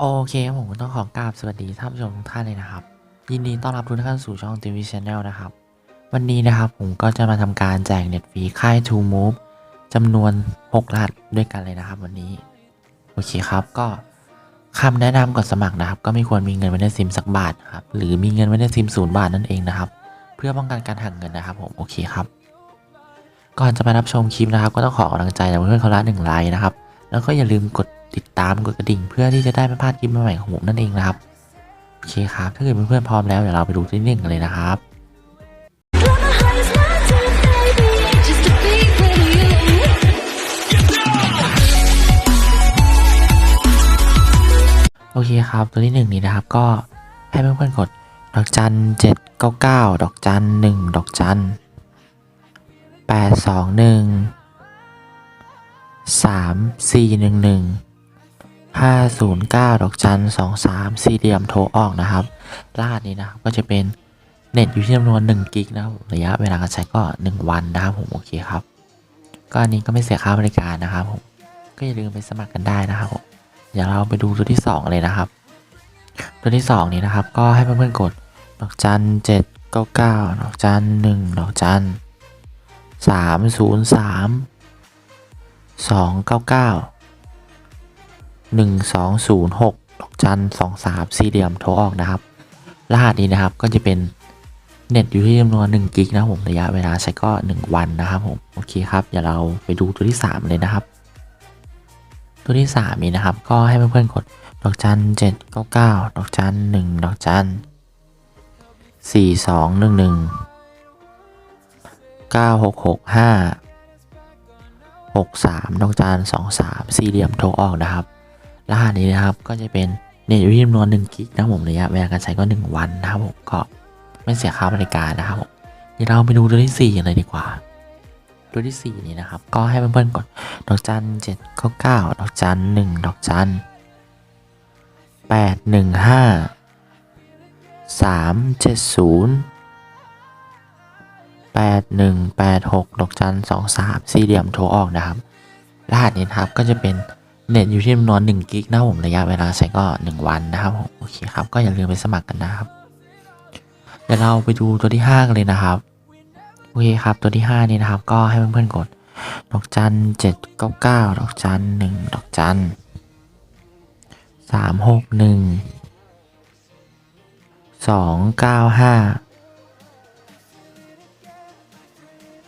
โอเคครับผมต้องขอกราบสวัสดีท่านผู้ชมทุกท่านเลยนะครับ ยินดีต้อนรับทุกท่านสู่ช่อง TV Channel นะครับ วันนี้นะครับผมก็จะมาทำการแจกเน็ตฟรีค่าย To Move จำนวน 6รหัสด้วยกันเลยนะครับ วันนี้ โอเคครับก็คำแนะนำก่อนสมัครนะครับ ก็ไม่ควรมีเงินไว้ในซิมสักบาทครับหรือมีเงินไว้ในซิมศูนย์บาทนั่นเองนะครับ เพื่อป้องกันการหักเงินนะครับ ผมโอเคครับ ก่อนจะไปรับชมคลิปนะครับ ก็ต้องขอกำลังใจจากเพื่อนเขาละหนึ่งไลค์นะครับแล้วก็อย่าลืมกด ติดตามกดกระดิ่ง เพื่อที่จะได้ไม่พลาดคลิปใหม่ๆของผมนั่นเองนะครับโอเคครับถ้าเกิดเพื่อนๆพร้อมแล้วเดี๋ยวเราไปดูที่หนึ่งกันเลยนะครับโอเคครับตัวที่หนึ่งนี้นะครับก็ให้เพื่อนๆกดดอกจันเจ็ดเก้าเก้าดอกจันหนึ่งดอกจันแปดสองหนึ่งสามสี่หนึ่งหนึ่ง ห้าศูนย์เก้าดอกจันสองสามสี่เหลี่ยมโทรออกนะครับรหัสนี้นะครับก็จะเป็นเน็ตอยู่ที่จำนวน1กิกนะครับระยะเวลาการใช้ก็ 1 วันนะครับผมโอเคครับ ก็อันนี้ก็ไม่เสียค่าบริการนะครับผมก็อย่าลืมไปสมัครกันได้นะครับผมเดี๋ยวเราไปดูตัวที่สองเลยนะครับ ตัวที่สองนี้นะครับ ก็ให้เพื่อนๆกดดอกจันเจ็ดเก้าเก้าดอกจันหนึ่งดอกจันสามศูนย์สามสองเก้าเก้า หนึ่งสองศูนย์หกดอกจันสองสามสี่เหลี่ยมโทรออกนะครับ รหัสนี้นะครับก็จะเป็นเน็ตอยู่ที่จำนวน1กิกนะผมระยะเวลาใช้ก็ 1 วันนะครับผมโอเคครับเดี๋ยวเราไปดูตัวที่ 3 เลยนะครับ ตัวที่สามนี้นะครับ ก็ให้เพื่อนๆกดดอกจันเจ็ดเก้าเก้าดอกจันหนึ่งดอกจันสี่สองหนึ่งหนึ่งเก้าหกหกห้าหกสามดอกจันสองสามสี่เหลี่ยมโทรออกนะครับ รหัสนี้นะครับก็จะเป็นเน็ตอยู่ที่จำนวนหนึ่งกิกนะผมระยะเวลาการใช้ก็หนึ่งวันนะครับผมก็ไม่เสียค่าบริการนะครับผมเดี๋ยวเราไปดูตัวที่สี่กันเลยดีกว่าตัวที่สี่นี้นะครับ ก็ให้เพื่อนๆกดดอกจันเจ็ดเก้าเก้าดอกจันหนึ่งดอกจันแปดหนึ่งห้าสามเจ็ดศูนย์แปดหนึ่งแปดหกดอกจันสองสามสี่เหลี่ยมโทรออกนะครับ รหัสนี้นะครับก็จะเป็น เน็ตอยู่ที่จำนวน1กิกนะผมระยะเวลาใช้ก็ 1 วันนะครับผมโอเคครับก็อย่าลืมไปสมัครกันนะครับ เดี๋ยวเราไปดูตัวที่5กันเลยนะครับโอเคครับตัวที่ 5 นี้นะครับ ก็ให้เพื่อนๆกด ดอกจันเจ็ดเก้าเก้าดอกจันหนึ่งดอกจันสามหกหนึ่งสองเก้าห้า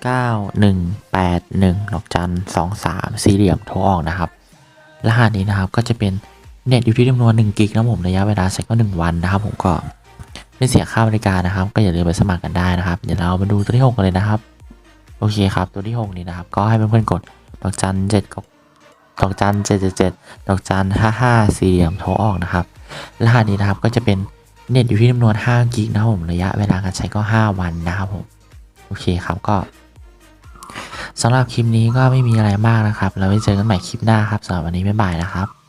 เก้าหนึ่งแปดหนึ่งดอกจันสองสามสี่เหลี่ยมโทรออกนะครับ รหัสนี้นะครับก็จะเป็นเน็ตอยู่ที่จำนวน1กิกนะผมระยะเวลาใช้ก็ 1 วันนะครับ ผมก็ไม่เสียค่าบริการนะครับ ก็อย่าลืมไปสมัครกันได้นะครับเดี๋ยวเรามาดูตัวที่ 6 กันเลยนะครับ โอเคครับ ตัวที่ 6 นี้นะครับ ก็ให้เพื่อนๆกดดอกจันเจ็ดกับดอกจันเจ็ดเจ็ดดอกจันห้าห้าสี่เหลี่ยมโทรออกนะครับรหัสนี้นะครับก็จะเป็นเน็ตอยู่ที่จำนวน5กิกนะครับผมระยะเวลาการใช้ก็ 5 วันนะครับผมโอเคครับก็ สำหรับคลิปนี้ก็ไม่มีอะไรมากนะครับ เราไว้เจอกันใหม่คลิปหน้าครับสำหรับวันนี้บ๊ายบายนะครับ